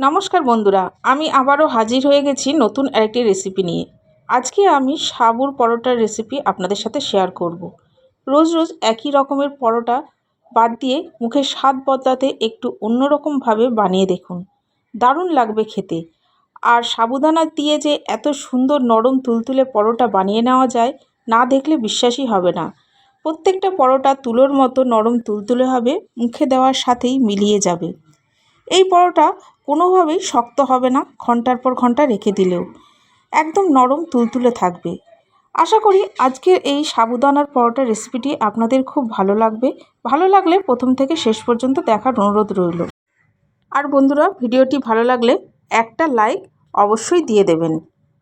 নমস্কার বন্ধুরা, আমি আবারও হাজির হয়ে গেছি নতুন আরেকটি রেসিপি নিয়ে। আজকে আমি সাবুর পরোটার রেসিপি আপনাদের সাথে শেয়ার করব। রোজ রোজ একই রকমের পরোটা বাদ দিয়ে মুখে স্বাদ বদলাতে একটু অন্যরকমভাবে বানিয়ে দেখুন। দারুণ লাগবে খেতে। আর সাবুদানা দিয়ে যে এত সুন্দর নরম তুলতুলে পরোটা বানিয়ে নেওয়া যায়, না দেখলে বিশ্বাসই হবে না। প্রত্যেকটা পরোটা তুলোর মতো নরম তুলতুলে হবে, মুখে দেওয়ার সাথেই মিলিয়ে যাবে। এই পরোটা কোনোভাবেই শক্ত হবে না, ঘণ্টার পর ঘণ্টা রেখে দিলেও। একদম নরম তুলতুলে থাকবে। আশা করি আজকের এই সাবুদানার পরোটা রেসিপিটি আপনাদের খুব ভালো লাগবে। ভালো লাগলে প্রথম থেকে শেষ পর্যন্ত দেখার অনুরোধ রইল। আর বন্ধুরা, ভিডিওটি ভালো লাগলে একটা লাইক অবশ্যই দিয়ে দেবেন।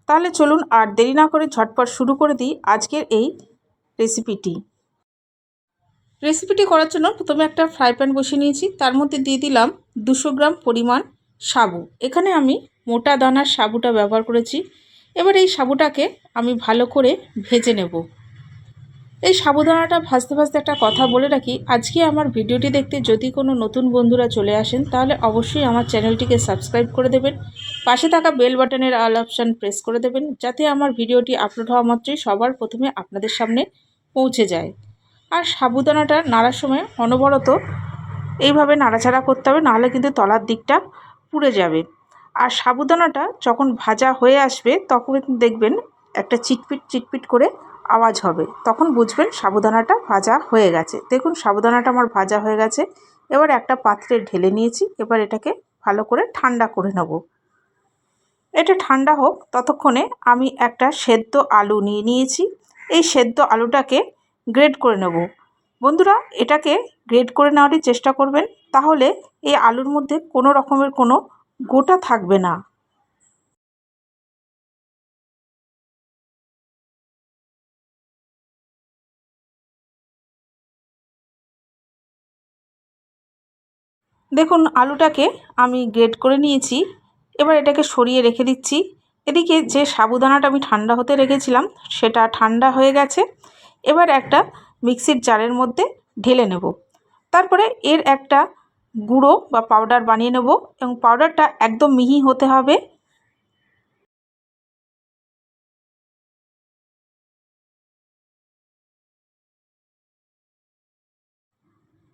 তাহলে চলুন আর দেরি না করে ঝটপট শুরু করে দিই আজকের এই রেসিপিটি রেসিপিটি করার জন্য প্রথমে একটা ফ্রাই প্যান বসিয়ে নিয়েছি। তার মধ্যে দিয়ে দিলাম দুশো গ্রাম পরিমাণ সাবু। এখানে আমি মোটা দানার সাবুটা ব্যবহার করেছি। এবার এই সাবুটাকে আমি ভালো করে ভেজে নেব। এই সাবুদানাটা ভাজতে ভাজতে একটা কথা বলে রাখি। আজকে আমার ভিডিওটি দেখতে যদি কোনো নতুন বন্ধুরা চলে আসেন, তাহলে অবশ্যই আমার চ্যানেলটিকে সাবস্ক্রাইব করে দেবেন। পাশে থাকা বেল বাটনের আল অপশান প্রেস করে দেবেন, যাতে আমার ভিডিওটি আপলোড হওয়া মাত্রই সবার প্রথমে আপনাদের সামনে পৌঁছে যায়। আর সাবুদানাটা নাড়ার সময় অনবরত এইভাবে নাড়াচাড়া করতে হবে, নাহলে কিন্তু তলার দিকটা পুড়ে যাবে। আর সাবুদানাটা যখন ভাজা হয়ে আসবে, তখন দেখবেন একটা চিটপিট চিটপিট করে আওয়াজ হবে। তখন বুঝবেন সাবুদানাটা ভাজা হয়ে গেছে। দেখুন, সাবুদানাটা আমার ভাজা হয়ে গেছে। এবার একটা পাত্রে ঢেলে নিয়েছি। এবার এটাকে ভালো করে ঠান্ডা করে নেব। এটা ঠান্ডা হোক, ততক্ষণে আমি একটা সেদ্ধ আলু নিয়ে নিয়েছি। এই সেদ্ধ আলুটাকে গ্রেড করে নেব। বন্ধুরা, এটাকে গ্রেড করে নেওয়ারই চেষ্টা করবেন। তাহলে এই আলুর মধ্যে কোনো রকমের কোনো গোটা থাকবে না। দেখুন, আলুটাকে আমি গ্রেড করে নিয়েছি। এবার এটাকে সরিয়ে রেখে দিচ্ছি। এদিকে যে সাবুদানাটা আমি ঠান্ডা হতে রেখেছিলাম, সেটা ঠান্ডা হয়ে গেছে। এবার একটা মিক্সির জারের মধ্যে ঢেলে নেব। তারপরে এর একটা গুঁড়ো বা পাউডার বানিয়ে নেব এবং পাউডারটা একদম মিহি হতে হবে।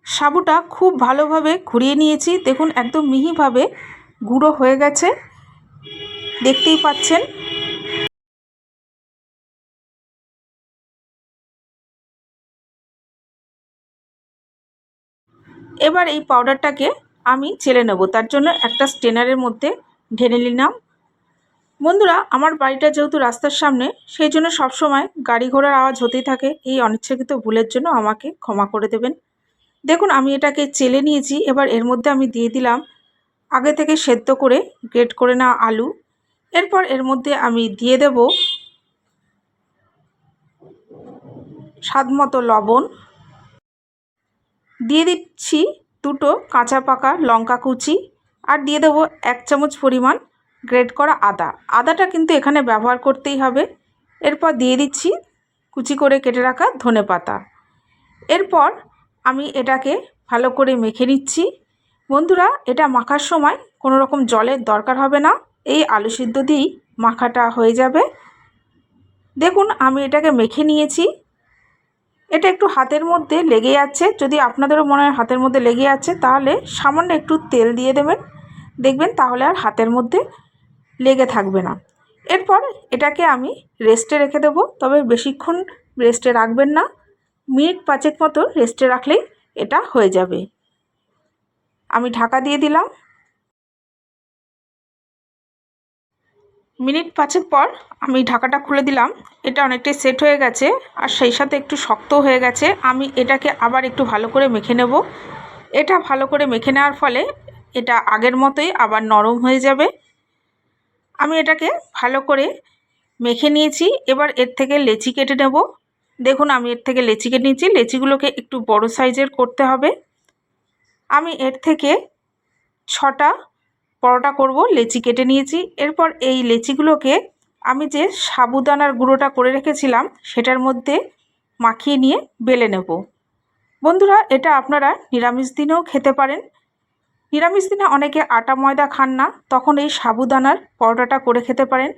সাবুটা খুব ভালোভাবে ঘুরিয়ে নিয়েছি। দেখুন, একদম মিহিভাবে গুঁড়ো হয়ে গেছে। দেখতেই পাচ্ছেন। এবার এই পাউডারটাকে আমি চেলে নেব। তার জন্য একটা স্টেনারের মধ্যে ঢেলে নিলাম। বন্ধুরা, আমার বাড়িটা যেহেতু রাস্তার সামনে, সেই জন্য সবসময় গাড়ি ঘোড়ার আওয়াজ হতেই থাকে। এই অনিচ্ছাকৃত ভুলের জন্য আমাকে ক্ষমা করে দেবেন। দেখুন, আমি এটাকে চেলে নিয়েছি। এবার এর মধ্যে আমি দিয়ে দিলাম আগে থেকে সেদ্ধ করে গ্রেট করে নেওয়া আলু। এরপর এর মধ্যে আমি দিয়ে দেব স্বাদ মতো লবণ। দিয়ে দিচ্ছি দুটো কাঁচা পাকা লঙ্কা কুচি আর দিয়ে দেবো এক চামচ পরিমাণ গ্রেড করা আদা। আদাটা কিন্তু এখানে ব্যবহার করতেই হবে। এরপর দিয়ে দিচ্ছি কুচি করে কেটে রাখা ধনে পাতা। এরপর আমি এটাকে ভালো করে মেখে নিচ্ছি। বন্ধুরা, এটা মাখার সময় কোনো রকম জলের দরকার হবে না। এই আলু সিদ্ধ দিয়েই মাখাটা হয়ে যাবে। দেখুন, আমি এটাকে মেখে নিয়েছি। এটা একটু হাতের মধ্যে লেগে যাচ্ছে যদি আপনাদেরও মনে হয় হাতের মধ্যে লেগে যাচ্ছে তাহলে সামান্য একটু তেল দিয়ে দেবেন। দেখবেন তাহলে আর হাতের মধ্যে লেগে থাকবে না। এরপর এটাকে আমি রেস্টে রেখে দেবো। তবে বেশিক্ষণ রেস্টে রাখবেন না। মিনিট পাঁচেক মতো রেস্টে রাখলেই এটা হয়ে যাবে। আমি ঢাকা দিয়ে দিলাম। মিনিট পাঁচেক পর আমি ঢাকাটা খুলে দিলাম। এটা অনেকটাই সেট হয়ে গেছে আর সেই সাথে একটু শক্ত হয়ে গেছে। আমি এটাকে আবার একটু ভালো করে মেখে নেব। এটা ভালো করে মেখে নেওয়ার ফলে এটা আগের মতোই আবার নরম হয়ে যাবে। আমি এটাকে ভালো করে মেখে নিয়েছি। এবার এর থেকে লেচি কেটে নেব। দেখুন, আমি এর থেকে লেচি কেটে নিয়েছি। লেচিগুলোকে একটু বড় সাইজের করতে হবে। আমি এর থেকে ছটা পরোটা করব, লেচি কেটে নিয়েছি। এরপর এই লেচিগুলোকে আমি যে সাবুদানার গুঁড়োটা করে রেখেছিলাম, সেটার মধ্যে মাখিয়ে নিয়ে বেলে নেব। বন্ধুরা, এটা আপনারা নিরামিষ দিনেও খেতে পারেন। নিরামিষ দিনে অনেকে আটা ময়দা খান না, তখন এই সাবুদানার পরোটাটা করে খেতে পারেন।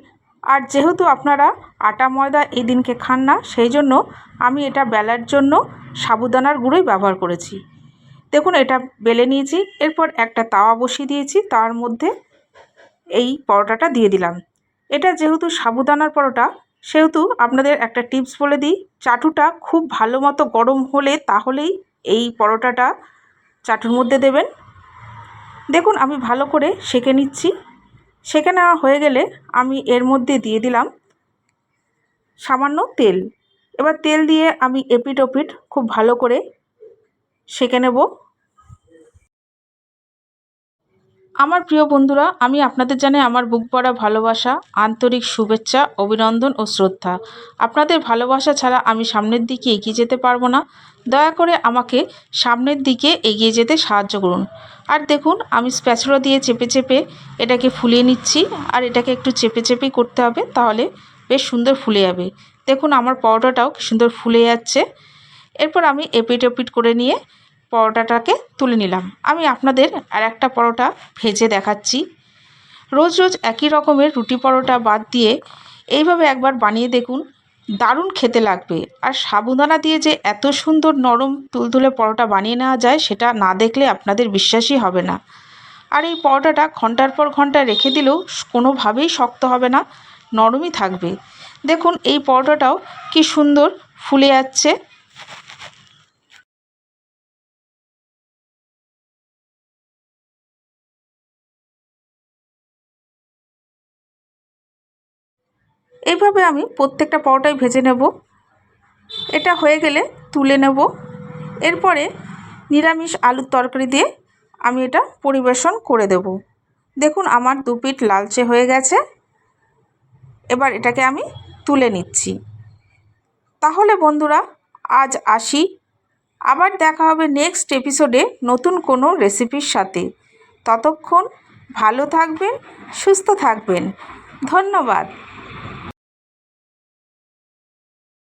আর যেহেতু আপনারা আটা ময়দা এই দিনকে খান না, সেই জন্য আমি এটা বেলার জন্য সাবুদানার গুঁড়োই ব্যবহার করেছি। দেখুন, এটা বেলে নিয়েছি, এরপর একটা তাওয়া বসিয়ে দিয়েছি, তার মধ্যে এই পরোটাটা দিয়ে দিলাম। এটা যেহেতু সাবুদানার পরোটা, সেহেতু আপনাদের একটা টিপস বলে দিই, চাটুটা খুব ভালো মতো গরম হলে তাহলেই এই পরোটাটা চাটুর মধ্যে দেবেন। দেখুন, আমি ভালো করে সেঁকে নিচ্ছি। সেঁকে নেওয়া হয়ে গেলে আমি এর মধ্যে দিয়ে দিলাম সামান্য তেল। এবার তেল দিয়ে আমি এপিট ওপিট খুব ভালো করে সেঁকে নেব। আমার প্রিয় বন্ধুরা, আমি আপনাদের জানাই আমার বুক পড়া ভালোবাসা, আন্তরিক শুভেচ্ছা, অভিনন্দন ও শ্রদ্ধা। আপনাদের ভালোবাসা ছাড়া আমি সামনের দিকে এগিয়ে যেতে পারব না। দয়া করে আমাকে সামনের দিকে এগিয়ে যেতে সাহায্য করুন। আর দেখুন, আমি স্প্যাচুলা দিয়ে চেপে চেপে এটাকে ফুলিয়ে নিচ্ছি। আর এটাকে একটু চেপে চেপেই করতে হবে, তাহলে বেশ সুন্দর ফুলে যাবে। দেখুন, আমার পরোটাটাও সুন্দর ফুলে যাচ্ছে। এরপর আমি এপিট ওপিট করে নিয়ে পরোটাটাকে তুলে নিলাম। আমি আপনাদের আর একটা পরোটা ভেজে দেখাচ্ছি। রোজ রোজ একই রকমের রুটি পরোটা বাদ দিয়ে এইভাবে একবার বানিয়ে দেখুন, দারুণ খেতে লাগবে। আর সাবুদানা দিয়ে যে এত সুন্দর নরম তুলতুলে পরোটা বানিয়ে নেওয়া যায়, সেটা না দেখলে আপনাদের বিশ্বাসই হবে না। আর এই পরোটাটা ঘণ্টার পর ঘণ্টা রেখে দিলেও কোনোভাবেই শক্ত হবে না, নরমই থাকবে। দেখুন, এই পরোটাটাও কি সুন্দর ফুলে যাচ্ছে এইভাবে আমি প্রত্যেকটা পরোটাই ভেজে নেব। এটা হয়ে গেলে তুলে নেব। এরপরে নিরামিষ আলুর তরকারি দিয়ে আমি এটা পরিবেশন করে দেব। দেখুন আমার দু পিঠ লালচে হয়ে গেছে। এবার এটাকে আমি তুলে নিচ্ছি। তাহলে বন্ধুরা, আজ আসি। আবার দেখা হবে নেক্সট এপিসোডে নতুন কোনো রেসিপির সাথে। ততক্ষণ ভালো থাকবেন, সুস্থ থাকবেন। ধন্যবাদ।